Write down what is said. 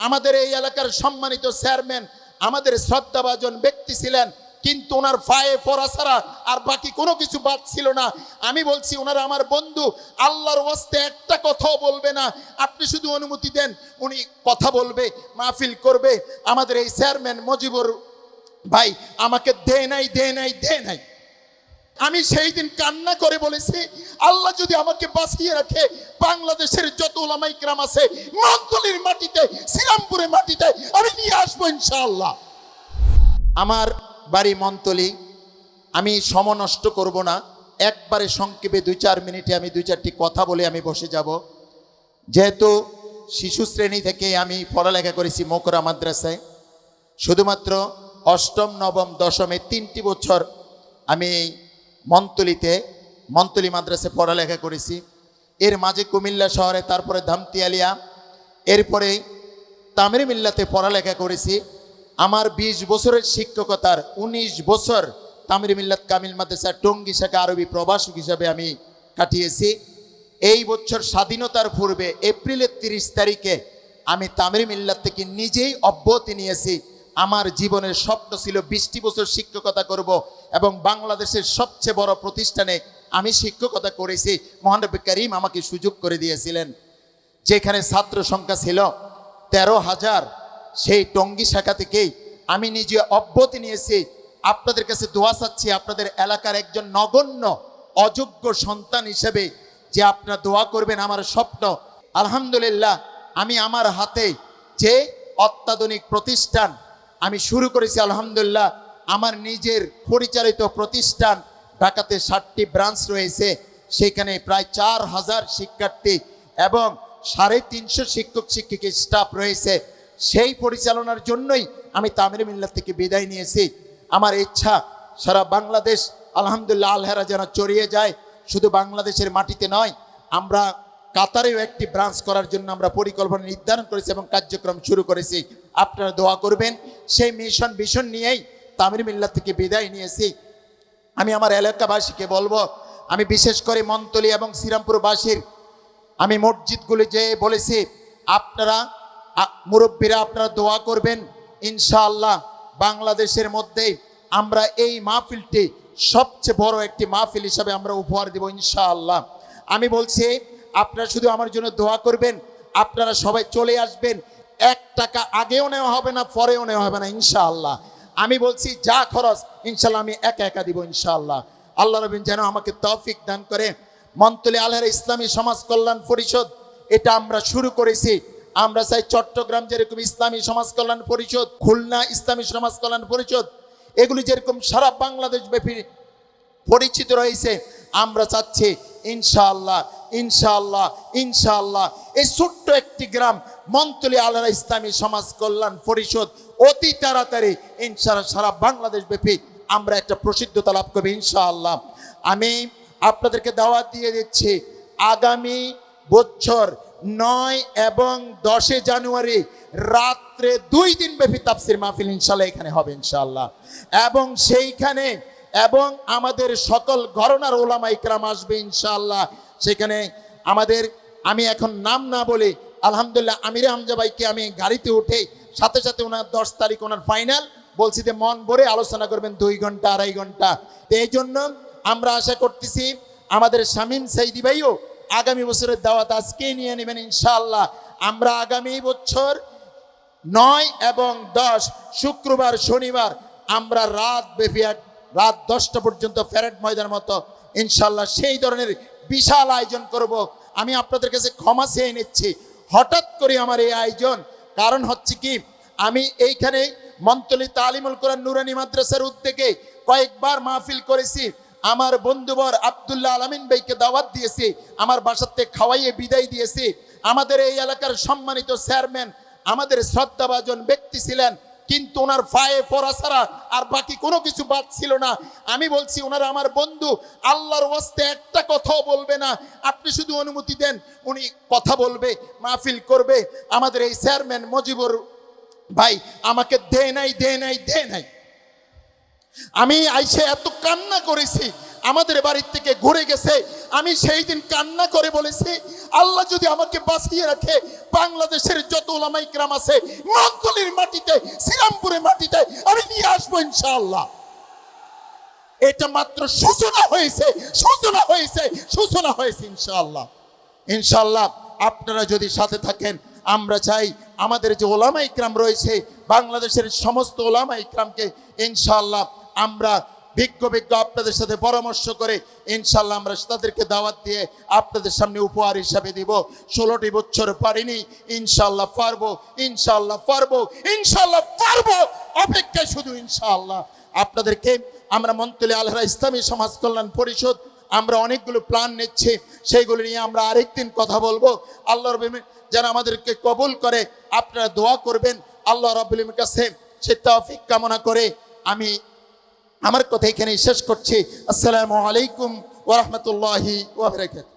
আমাদের এই এলাকার সম্মানিত চেয়ারম্যান, আমাদের শ্রদ্ধাভাজন ব্যক্তি ছিলেন, কিন্তু ওনার ফায়ে পড়া ছাড়া আর বাকি কোনো কিছু বাদ ছিল না। আমি বলছি, ওনারা আমার বন্ধু, আল্লাহর ওয়াস্তে একটা কথাও বলবে না। আপনি শুধু অনুমতি দেন, উনি কথা বলবে, মাহফিল করবে। আমাদের এই চেয়ারম্যান মজিবুর ভাই আমাকে দে নাই দে নাই দে নাই। আমি সেই দিন কান্না করে বলেছি, আল্লাহ যদি আমাকে বাঁচিয়ে রাখে, বাংলাদেশের যত ওলামাই গ্রাম আছে মন্তলির মাটিতে, শ্রীরামপুরের মাটিতে, আমি নিয়ে আসব ইনশাআল্লাহ। আমার বাড়ি মন্তলি আমি সম নষ্ট করব না। একবারে সংক্ষেপে দুই চার মিনিটে আমি দুই চারটি কথা বলে আমি বসে যাব। যেহেতু শিশু শ্রেণি থেকে আমি পড়ালেখা করেছি মোকরা মাদ্রাসায়, শুধুমাত্র অষ্টম, নবম, দশমে তিনটি বছর আমি মন্তলিতে মন্তলি মাদ্রাসে পড়ালেখা করেছি। এর মাঝে কুমিল্লা শহরে, তারপরে ধামতিয়ালিয়া, এরপরে তামির মিল্লাতে পড়ালেখা করেছি। আমার ২০ বছরের শিক্ষকতার ১৯ বছর তামির মিল্লাত কামিল মাদ্রাসা টঙ্গি শাখা আরবি প্রবাসক হিসাবে আমি কাটিয়েছি। এই বছর স্বাধীনতার পূর্বে এপ্রিলের তিরিশ তারিখে আমি তামির মিল্লাত থেকে নিজেই অব্যাহতি নিয়েছি। আমার জীবনের স্বপ্ন ছিল বিশটি বছর শিক্ষকতা করব এবং বাংলাদেশের সবচেয়ে বড় প্রতিষ্ঠানে আমি শিক্ষকতা করেছি। মহানবী করিম আমাকে সুযোগ করে দিয়েছিলেন। যেখানে ছাত্র সংখ্যা ছিল তেরো হাজার, সেই টঙ্গী শাখা থেকেই আমি নিজে অব্যাহতি নিয়েছি। আপনাদের কাছে দোয়া চাচ্ছি, আপনাদের এলাকার একজন নগণ্য, অযোগ্য সন্তান হিসেবে যে আপনারা দোয়া করবেন আমার স্বপ্ন। আলহামদুলিল্লাহ, আমি আমার হাতে যে অত্যাধুনিক প্রতিষ্ঠান আমি শুরু করেছি, আলহামদুলিল্লাহ। আমার নিজের পরিচালিত প্রতিষ্ঠান ঢাকাতে ষাটটি ব্রাঞ্চ রয়েছে। সেখানে প্রায় চার হাজার শিক্ষার্থী এবং সাড়ে তিনশো শিক্ষক, শিক্ষিকা স্টাফ রয়েছে। সেই পরিচালনার জন্যই আমি তামির মিল্লাত থেকে বিদায় নিয়েছি। আমার ইচ্ছা, সারা বাংলাদেশ, আলহামদুলিল্লাহ, আলহেরা যেন চড়িয়ে যায়। শুধু বাংলাদেশের মাটিতে নয়, আমরা কাতারেও একটি ব্রাঞ্চ করার জন্য আমরা পরিকল্পনা নির্ধারণ করেছি এবং কার্যক্রম শুরু করেছি। আপনারা দোয়া করবেন, সেই মিশন ভিশন নিয়েই তামির মিল্লা থেকে বিদায় নিয়েছি। আমি আমার এলাকাবাসীকে বলব, আমি বিশেষ করে মন্তলি এবং শ্রীরামপুরবাসীর, আমি মসজিদগুলি যে বলেছি, আপনারা মুরব্বীরা আপনারা দোয়া করবেন, ইনশাআল্লাহ বাংলাদেশের মধ্যে আমরা এই মাহফিলটি সবচেয়ে বড় একটি মাহফিল হিসাবে আমরা উপহার দেব ইনশাআল্লাহ। আমি বলছি আপনারা শুধু আমার জন্য দোয়া করবেন, আপনারা সবাই চলে আসবেন। এক টাকা আগেও নেওয়া হবে না, পরেও নেওয়া হবে না, ইনশাআল্লাহ। আমি বলছি, যা খরচ ইনশাল্লাহ আমি একা একা দিব, ইনশাআল্লাহ। আল্লাহ রবিন যেন আমাকে তৌফিক দান করে। মন্তলি আলহের ইসলামী সমাজ কল্যাণ পরিষদ, এটা আমরা শুরু করেছি। আমরা চাই চট্টগ্রাম যেরকম ইসলামী সমাজ কল্যাণ পরিষদ, খুলনা ইসলামী সমাজ কল্যাণ পরিষদ, এগুলি যেরকম সারা বাংলাদেশ ব্যাপী পরিচিত রয়েছে, আমরা চাচ্ছি, ইনশাআল্লাহ। ইনশাআল্লাহ ইনশাআল্লাহ। এই ছোট্ট একটি গ্রাম মন্তলি আল্লাহ ইসলামী সমাজ কল্যাণ পরিষদ, অতি তাড়াতাড়ি ইনশাআল্লাহ সারা বাংলাদেশ ব্যাপী আমরা একটা প্রসিদ্ধতা লাভ করব ইনশাআল্লাহ। আমি আপনাদেরকে দাওয়াত দিয়ে দিচ্ছি, আগামী বছর নয় এবং দশে জানুয়ারি রাত্রে দুই দিন ব্যাপী তাফসির মাহফিল ইনশাল্লাহ এখানে হবে ইনশাআল্লাহ। এবং সেইখানে এবং আমাদের সকল ঘরনার ওলামা ইকরাম আসবে ইনশাআল্লাহ। সেখানে আমাদের, আমি এখন নাম না বলে, আলহামদুলিল্লাহ, আমির হামজা ভাইকে আমি গাড়িতে উঠে, সাথে সাথে ওনার দশ তারিখ ওনার ফাইনাল বলছি যে মন ভরে আলোচনা করবেন দুই ঘণ্টা, আড়াই ঘণ্টা। এই জন্য আমরা আশা করতেছি আমাদের শামীম সাইদি ভাইও আগামী বছরের দাওয়াত আজকেই নিয়ে নেবেন ইনশাআল্লাহ। আমরা আগামী বছর নয় এবং দশ, শুক্রবার, শনিবার, আমরা রাত ব্যাপী রাত দশটা পর্যন্ত ফ্যারেট ময়দানের মতো ইনশাল্লাহ সেই ধরনের বিশাল আয়োজন করব। আমি আপনাদের কাছে ক্ষমা চেয়ে নিচ্ছি। হঠাৎ করে আমার এই আয়োজন, কারণ হচ্ছে কি, আমি এইখানে মন্তলি তালিমুল কোরআন নুরানি মাদ্রাসার উদ্যোগে কয়েকবার মাহফিল করেছি। আমার বন্ধুবর আব্দুল্লাহ আলমিন ভাইকে দাওয়াত দিয়েছি। আমার বাসাতে খাওয়াইয়ে বিদায় দিয়েছি। আমাদের এই এলাকার সম্মানিত চেয়ারম্যান, আমাদের শ্রদ্ধাভাজন ব্যক্তি ছিলেন কিন্তু ওনার ফায়ে পড়া ছাড়া আর বাকি কোনো কিছু বাদ ছিল না। আমি বলছি, ওনারা আমার বন্ধু, আল্লাহর ওয়াস্তে একটা কথাও বলবে না। আপনি শুধু অনুমতি দেন, উনি কথা বলবে, মাহফিল করবে। আমাদের এই চেয়ারম্যান মজিবুর ভাই আমাকে দে নাই দে নাই দে নাই। আমি আইসে এত কান্না করেছি আমাদের বাড়ির থেকে ঘুরে গেছে। আমি সেই দিন কান্না করে বলেছি, আল্লাহ যদি আমাকে বাঁচিয়ে রাখে, বাংলাদেশের যত ওলামাই গ্রাম আছে মন্তলির মাটিতে, শ্রীরামপুরের মাটিতে, আমি নিয়ে আসব ইনশাআল্লাহ। এটা মাত্র সূচনা হয়েছে সূচনা হয়েছে সূচনা হয়েছে ইনশাআল্লাহ। ইনশাআল্লাহ, আপনারা যদি সাথে থাকেন, আমরা চাই আমাদের যে ওলামা ইকরাম রয়েছে, বাংলাদেশের সমস্ত ওলামা ইকরামকে ইনশাআল্লাহ, আমরা বিজ্ঞ বিজ্ঞ আপনাদের সাথে পরামর্শ করে ইনশাল্লাহ আমরা তাদেরকে দাওয়াত দিয়ে আপনাদের সামনে উপহার হিসাবে দিব। ষোলোটি বছর পারিনি ইনশাল্লাহ পারব ইনশাল্লাহ পারব ইনশাল্লাহ পারব। অপেক্ষায় শুধু ইনশাল্লাহ আপনাদেরকে আমরা মন্তলে আলহরা ইসলামী সমাজ কল্যাণ পরিষদ আমরা অনেকগুলো প্ল্যান নিচ্ছি, সেইগুলো নিয়ে আমরা আরেকদিন কথা বলব। আল্লাহ রবিম যেন আমাদেরকে কবুল করে আপনারা দোয়া করবেন। আল্লাহ রবিমের কাছে সে তৌফিক কামনা করে আমি আমার কথা এখানেই শেষ করছি। আসসালামু আলাইকুম ওরহমতুল্লাহি ওবরাকাত